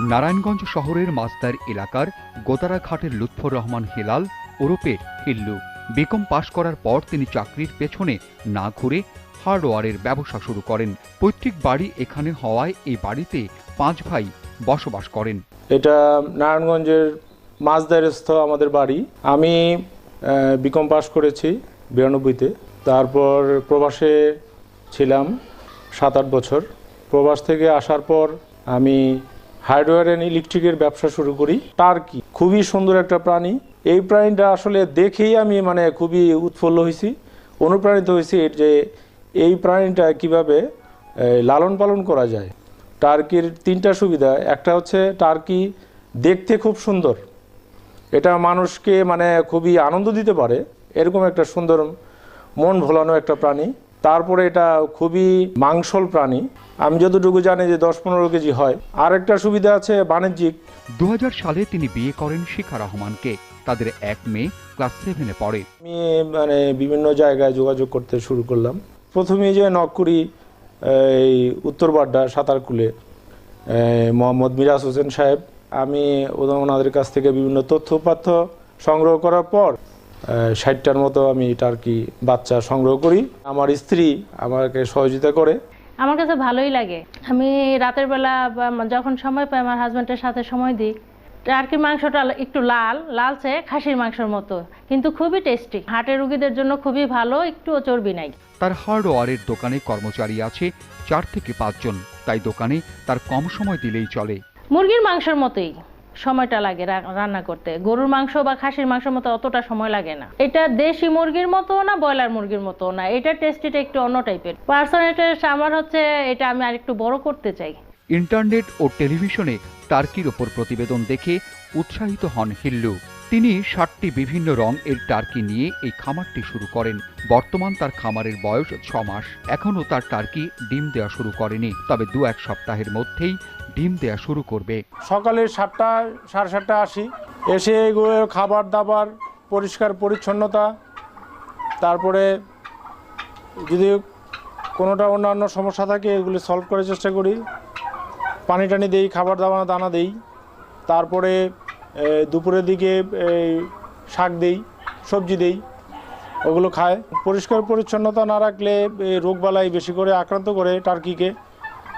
নারায়ণগঞ্জ শহরের মাসদার এলাকার গোদারাঘাটের লুৎফর রহমান হেলাল ওরফে হিল্লু। বিকম পাশ করার পর তিনি চাকরির পেছনে না ঘুরে হার্ডওয়ারের ব্যবসা শুরু করেন। পৈতৃক বাড়ি এখানে হওয়ায় এই বাড়িতে পাঁচ ভাই বসবাস করেন। এটা নারায়ণগঞ্জের মাঝদারস্থ আমাদের বাড়ি। আমি বিকম পাশ করেছি বিরানব্বইতে। তারপর প্রবাসে ছিলাম সাত আট বছর। প্রবাস থেকে আসার পর আমি হার্ডওয়্যার অ্যান্ড ইলেকট্রিকের ব্যবসা শুরু করি। টার্কি খুবই সুন্দর একটা প্রাণী। এই প্রাণীটা আসলে দেখেই আমি মানে খুবই উৎফুল্ল হয়েছি। অনুপ্রাণিত হয়েছি যে এই প্রাণীটা কীভাবে লালন পালন করা যায়। টার্কির তিনটা সুবিধা। একটা হচ্ছে টার্কি দেখতে খুব সুন্দর। এটা মানুষকে মানে খুবই আনন্দ দিতে পারে। এরকম একটা সুন্দর মন ভোলানো একটা প্রাণী। তারপরে এটা খুবই মাংসল প্রাণী। আমি যতটুকু জানি যে দশ পনেরো কেজি হয়। আর একটা সুবিধা আছে বাণিজ্যিক। দু হাজার সালে তিনি বিয়ে করেন শিখা রহমানকে। তাদের এক মেয়ে ক্লাস সেভেনে পড়ে। আমি মানে বিভিন্ন জায়গায় যোগাযোগ করতে শুরু করলাম। প্রথমে যে নককুড়ি এই উত্তরবাড্ডা সাঁতারকুলে এই, মোহাম্মদ মিরাজ হোসেন সাহেব। আমি ওনাদের কাছ থেকে বিভিন্ন তথ্য সংগ্রহ করার পর ষাটটার মতো আমি টার্কি বাচ্চা সংগ্রহ করি। আমার স্ত্রী আমাকে সহযোগিতা করে। আমার কাছে ভালোই লাগে। আমি রাতের বেলা বা যখন সময় পাই আমার হাজব্যান্ডের সাথে সময় দিই। টার্কির মাংসটা একটু লাল লালচে খাসির মাংসের মতো কিন্তু খুবই টেস্টি হার্টের রুগীদের জন্য খুবই ভালো একটুও চর্বি নাই। তার হার্ডওয়ারের দোকানে কর্মচারী আছে চার থেকে পাঁচজন তাই দোকানে তার কম সময় দিলেই চলে। মুরগির মাংসের মতোই। সময়টা লাগে রান্না করতে। গরুর মাংস বা খাসির মাংসের মতো অতটা সময় লাগে না। এটা দেশি মুরগির মতো না, ব্রয়লার মুরগির মতো না। এটা টেস্টিটা একটু অন্য টাইপের পার্সোনালিটি আমার হচ্ছে এটা আমি আরেকটু বড় করতে চাই। ইন্টারনেট ও টেলিভিশনে টার্কির ওপর প্রতিবেদন দেখে উৎসাহিত হন হিল্লু। তিনি ষাটটি বিভিন্ন রং এর টার্কি নিয়ে এই খামারটি শুরু করেন। বর্তমান তার খামারের বয়স ছ মাস। এখনও তার টার্কি ডিম দেওয়া শুরু করেনি। তবে দু এক সপ্তাহের মধ্যেই ডিম দেওয়া শুরু করবে। সকালে সাতটা, সাড়ে সাতটা আসি। এসে এগুলো খাবার দাবার, পরিষ্কার পরিচ্ছন্নতা। তারপরে যদি কোনোটা অন্যান্য সমস্যা থাকে, এগুলি সলভ করার চেষ্টা করি। পানি টানি দেই, খাবার দাবার দানা দেই। তারপরে দুপুরের দিকে শাক দেই, সবজি দেই, ওগুলো খায় পরিষ্কার পরিচ্ছন্নতা না রাখলে রোগবালাই বেশি করে আক্রান্ত করে টার্কিকে।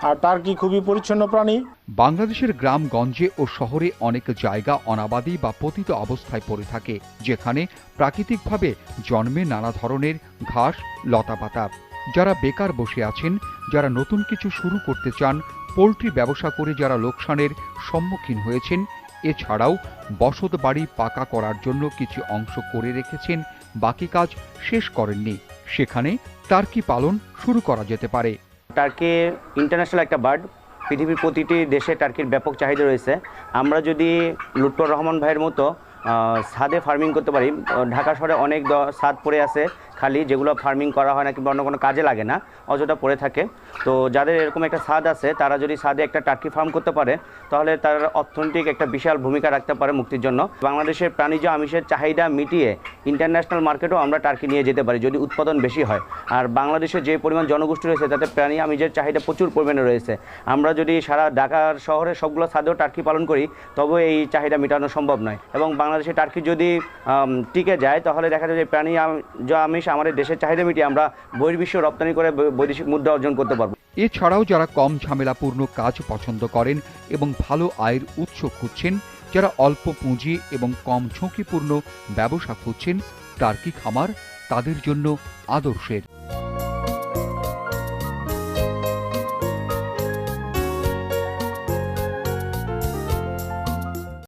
আর টার্কি খুবই পরিচ্ছন্ন প্রাণী? বাংলাদেশের গ্রামগঞ্জে ও শহরে অনেক জায়গা অনাবাদী বা পতিত অবস্থায় পড়ে থাকে, যেখানে প্রাকৃতিকভাবে জন্মে নানা ধরনের ঘাস, লতাপাতা। যারা বেকার বসে আছেন, যারা নতুন কিছু শুরু করতে চান, পোলট্রি ব্যবসা করে যারা লোকসানের সম্মুখীন হয়েছেন, এছাড়াও বসত বাড়ি পাকা করার জন্য কিছু অংশ করে রেখেছেন, বাকি কাজ শেষ করেননি। সেখানে টার্কি পালন শুরু করা যেতে পারে? টার্কি ইন্টারন্যাশনাল একটা বার্ড পৃথিবীর প্রতিটি দেশে টার্কির ব্যাপক চাহিদা রয়েছে। আমরা যদি লুৎফর রহমান ভাইয়ের মতো ছাদে ফার্মিং করতে পারি ঢাকা শহরে অনেক ছাদ পড়ে আছে খালি, যেগুলো ফার্মিং করা হয় না কিংবা অন্য কোনো কাজে লাগে না, অযথা পড়ে থাকে। তো যাদের এরকম একটা ছাদ আছে, তারা যদি ছাদে একটা টার্কি ফার্ম করতে পারে, তাহলে তার অর্থনৈতিক একটা বিশাল ভূমিকা রাখতে পারে মুক্তির জন্য। বাংলাদেশের প্রাণীজ আমিষের চাহিদা মিটিয়ে ইন্টারন্যাশনাল মার্কেটেও আমরা টার্কি নিয়ে যেতে পারি যদি উৎপাদন বেশি হয়। আর বাংলাদেশে যে পরিমাণ জনগোষ্ঠী রয়েছে, তাতে প্রাণী আমিষের চাহিদা প্রচুর পরিমাণে রয়েছে। আমরা যদি সারা ঢাকার শহরে সবগুলো ছাদেও টার্কি পালন করি, তবে এই চাহিদা মেটানো সম্ভব নয়। এবং বাংলাদেশে টার্কি যদি টিকে যায়, তাহলে দেখা যায় যে প্রাণী আমিষ আমাদের দেশের চাহিদা মিটিয়ে আমরা বহির্বিশ্ব রপ্তানি করে বৈদেশিক মুদ্রা অর্জন করতে পারব। এছাড়াও যারা কম ঝামেলাপূর্ণ কাজ পছন্দ করেন এবং ভালো আয়ের উৎস খুঁজছেন যারা অল্প পুঁজি এবং কম ঝুঁকিপূর্ণ ব্যবসা খুঁজছেন টার্কি খামার? তাদের জন্য আদর্শের